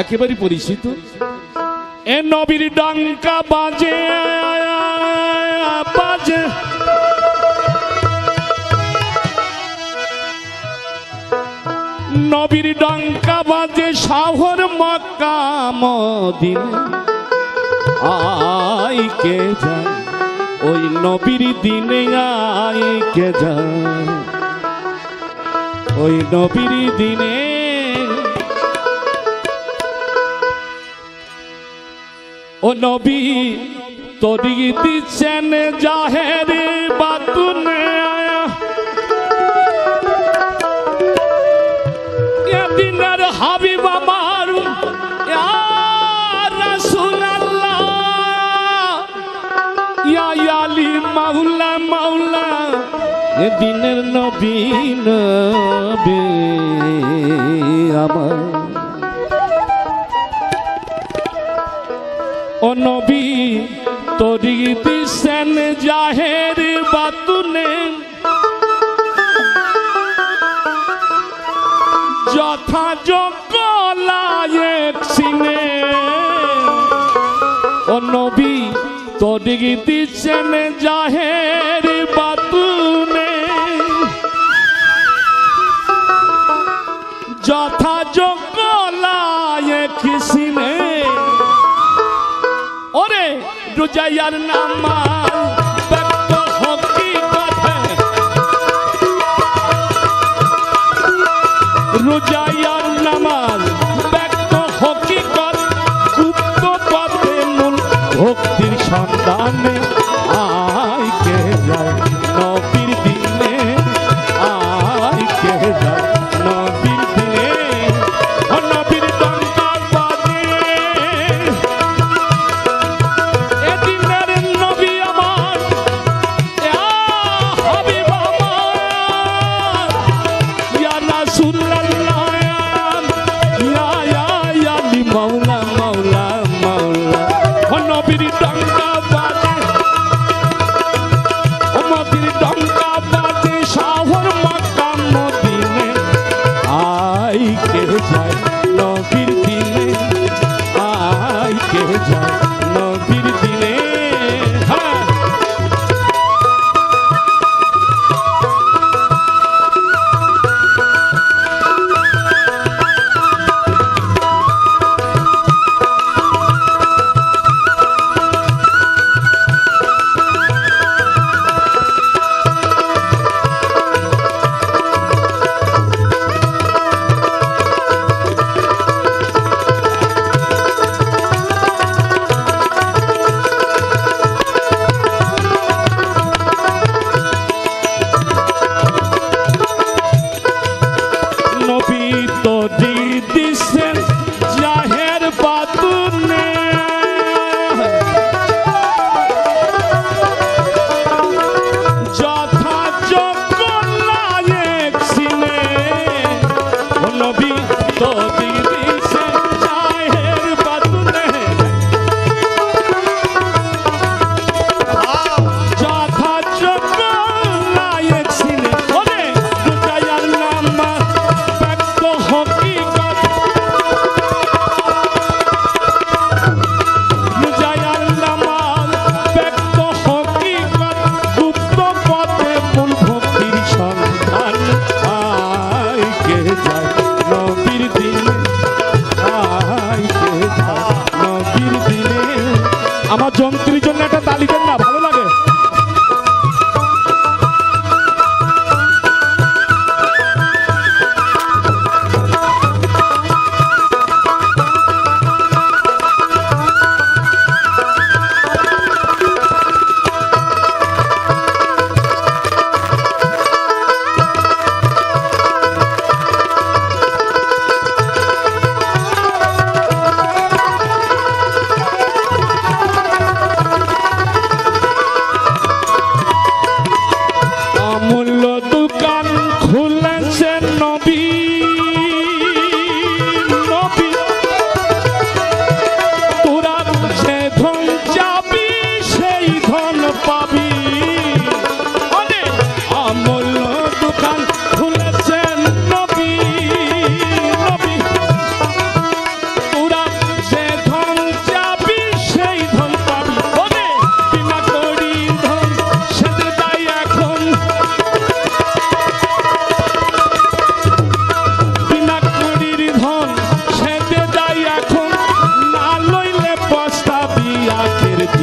একেবারে পরিচিত। এ নবীর ডাঙ্কা বাজে বাজে। নবীর ডাঙ্কা বাজে শহর মক্কা মদিন। আই কে যায়, ওই নবীর দিনে আই কে যায়। ওই নবীর দিনে। ও নবী তরি দিচ্ছেন জাহের বাতুনে। এদিনের নবী নবী আমার। ও নবী, তরি দিছেন জাহের বাতুনে। যথাযোগ্য লায়েক সিনে ও নবী, তরি দিছেন জাহের রোজাইয়ার নামাল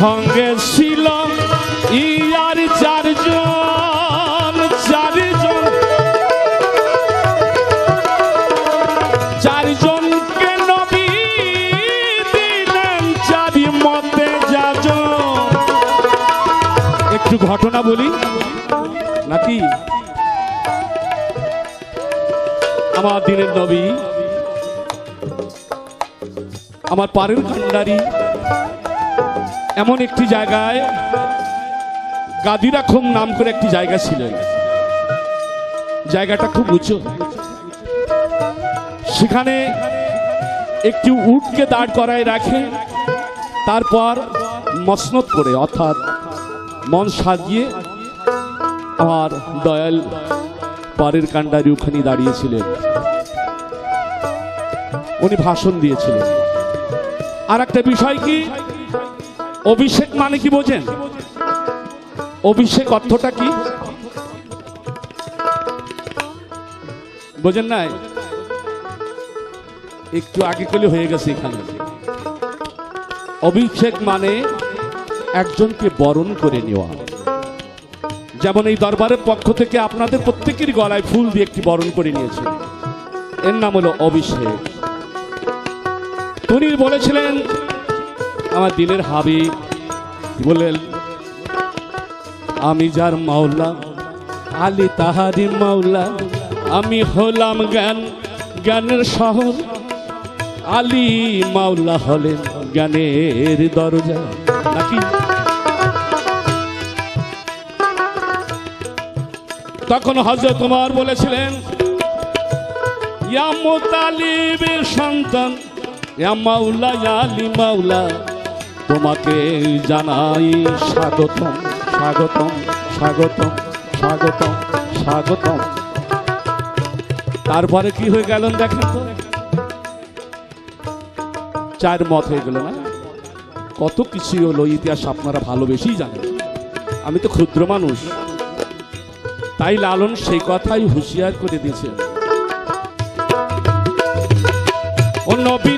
সঙ্গে ছিল ইয়ার চারজন চারজন। চারজনকে নবী চারি মতে যাজন। একটু ঘটনা বলি? নাকি? আমার দিনের নবী, আমার পারের ভান্ডারী এমন একটি জায়গায় গাদিরাখম নাম করে একটি জায়গা ছিলেন। জায়গাটা খুব উঁচু। সেখানে একটি উটকে দাঁড় করায় রাখে, তারপর মসনত করে, অর্থাৎ মন সাজিয়ে আমার দয়াল পারের কান্ডারি ওখানে দাঁড়িয়েছিলেন। উনি ভাষণ দিয়েছিলেন। আর একটা বিষয় কি? অভিষেক মানে কি বোঝেন? অভিষেক অর্থটা কি? বোঝেন নাই? একটু আগে করলে হয়ে গেছে এখানে। অভিষেক মানে একজনকে বরণ করে নেওয়া। যেমন এই দরবারের পক্ষ থেকে আপনাদের প্রত্যেকের গলায় ফুল দিয়ে একটি বরণ করে নিয়েছে। এর নাম হলো অভিষেক। তিনি বলেছিলেন আমার দিলের হাবি বললেন, আমি যার মাওলা, আলী তাহারি মাওলা, আমি হলাম জ্ঞান, জ্ঞানের শহর। আলী মাওলা হলেন জ্ঞানের দরজা, নাকি? তখন হজরত তোমার বলেছিলেন, ইয়া মোতালিবের সন্তান, ইয়া মাওলা, ইয়া আলী মাওলা তোমাকে জানাই স্বাগতম স্বাগতম স্বাগতম স্বাগতম স্বাগতম। তারপরে কি হয়ে গেল দেখেন তো? চার মত হয়ে গেল না? কত কিছু হলো, ইতিহাস আপনারা ভালোবেসেই জানেন। আমি তো ক্ষুদ্র মানুষ। তাই লালন সেই কথাই হুঁশিয়ার করে দিয়েছেন। ও নবীর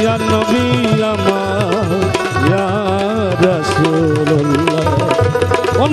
ইয়া নবী আমার ইয়া রাসূলুল্লাহ। ও